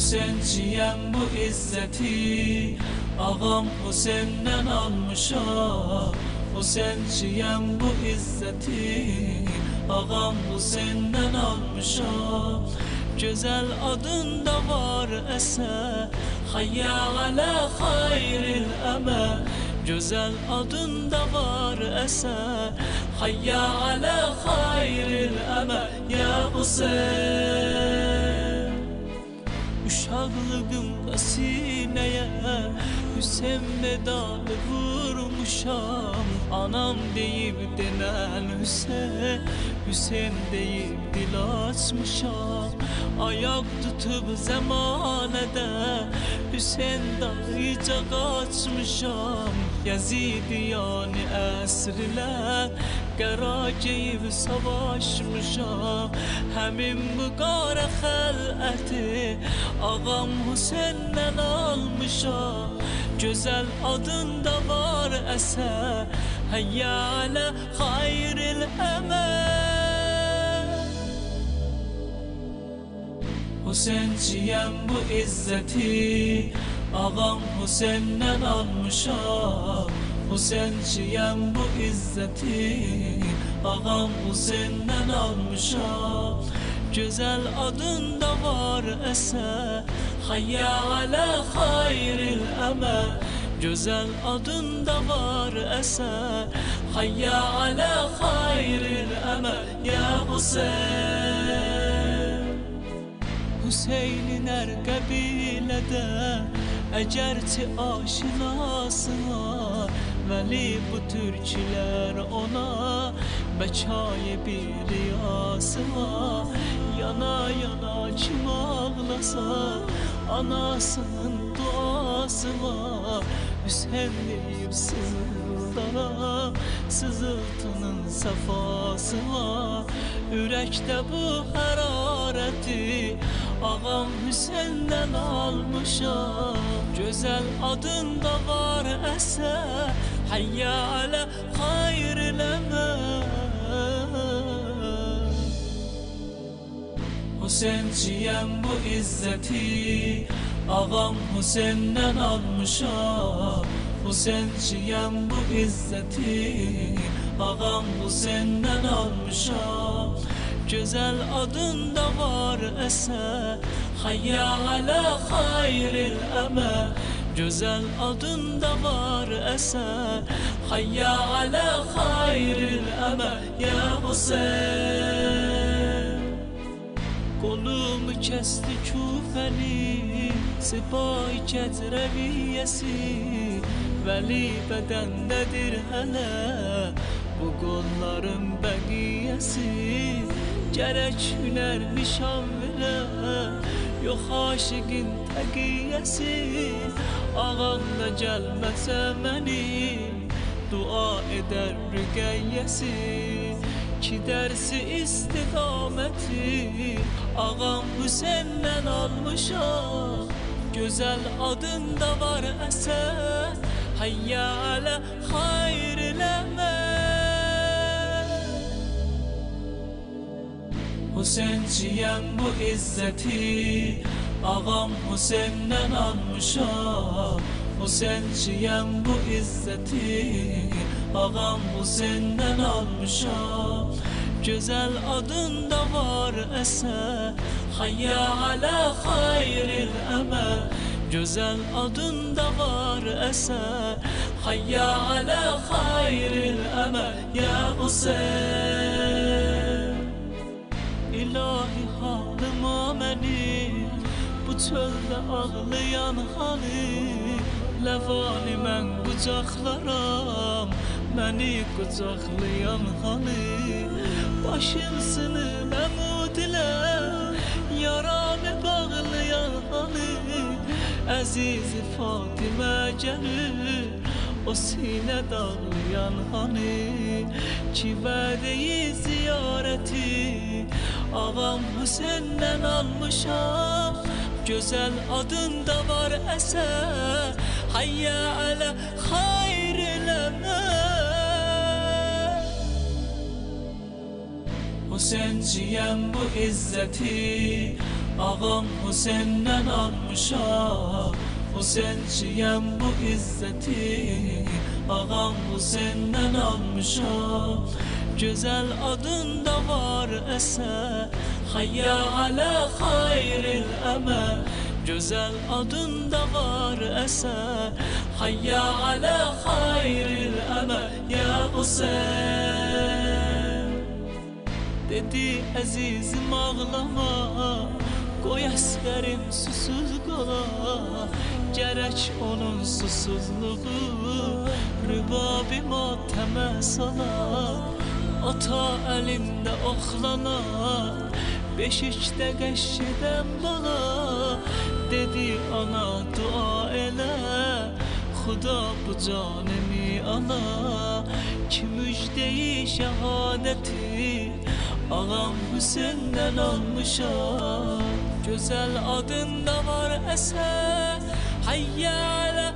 Hüseyinciyem bu izzeti. Ağam Hüseyin'den almışam Hüseyinciyem bu izzeti. Ağam Hüseyin'den almışam Güzel adında var eser Hayya ala hayril emel Güzel adında var eser Hayya ala hayril emel Ya Hüseyin Uşaqlığımda sinəyə Hüseyin medalı vurmuşam. Anam deyib denən Hüseyin Hüseyin deyib dil açmışam. Ayaq tutub zəmanədə Hüseyin dağıca qaçmışam Yazid yani əsrlər Qərar geyib savaşmışam Həmin bu qara xələti Ağam Hüseyin'den almışam Güzel adında var eser Heyyale hayril emel Hüseyinçiyem bu izzeti Ağam Hüseyin'den almışam Hüseyinçiyem bu izzeti Ağam Hüseyin'den almışam Güzel adında var eser Hayya ala hayril emel Güzel adında var eser Hayya ala hayril emel Ya Hüseyin Hüseyin'in her kabilede Ecerti aşinasına Veli bu türküler ona Beçaye bir riyasına Yana yana kim ağlasa Anasının duası var. Hüseyin sızıldara Sızıltının safası var. Ürəkdə bu hərarəti Ağam Hüseyndən almışam Gözəl adında var əsər Həyyə alə xayr eləmə Hüseyinçiyem bu izzeti. Ağam Hüseyin'den almışam Hüseyinçiyem bu izzeti. Ağam Hüseyin'den almışam Güzel adında var eser Hayya ala hayril emel Güzel adında var eser Hayya ala hayril emel Ya Hüseyin Kolumu kesti küfeli Sipahi kəcrəviyyəsi Vəli bədəndədir hələ Bu qolların bəqiyyəsi Gərək hünər nişan verə Yox aşiqin təqiyyəsi Ağam da gəlməsə mənim Dua edər rüqəyyəsi Ki dersi istikameti Ağam Hüseyin'den almışam Güzel adında var eser Hayyale hayrleme Hüseyinçiyem bu izzeti Ağam Hüseyin'den almışam Hüseyinçiyem bu izzeti Ağam Hüseyin'den almışam Güzel adında var eser Hayya ala hayril emel. Güzel adında var eser Hayya ala hayril emel. Ya Hüseyin ilahi halıma məni Bu çöldə ağlayan halı Ləvani mən qucaqlaram Məni qucaqlayan halı Başım sınıram udilə Yaramı bağlayan halı Əziz Fatimə gəlir O sinə dağlayan hani Ki vədeyi ziyarəti Ağam Hüseyin'den almışam Güzel adında var eser Hayya ala hayrleme Hüseyinçiyem bu izzeti Ağam Hüseyin'den almışam Hüseyinçiyem bu izzeti Ağam Hüseyin'den almışam Güzel adında var eser Hayya ala hayril emel Güzel adında var eser Hayya ala hayril emel Ya Hüseyin Dedi əzizim ağlama Qoy əsgərim susuz qala Gərək onun susuzluğu. Rübabima təmə salar Ata əlimdə oxlanar Beşikdə qəşşədən bala Dedi ana dua elə Xuda bu canımı ala Ki müjdeyi şehadeti? Ağam Hüseyin'den almışam Güzel adında var eser Hayya ala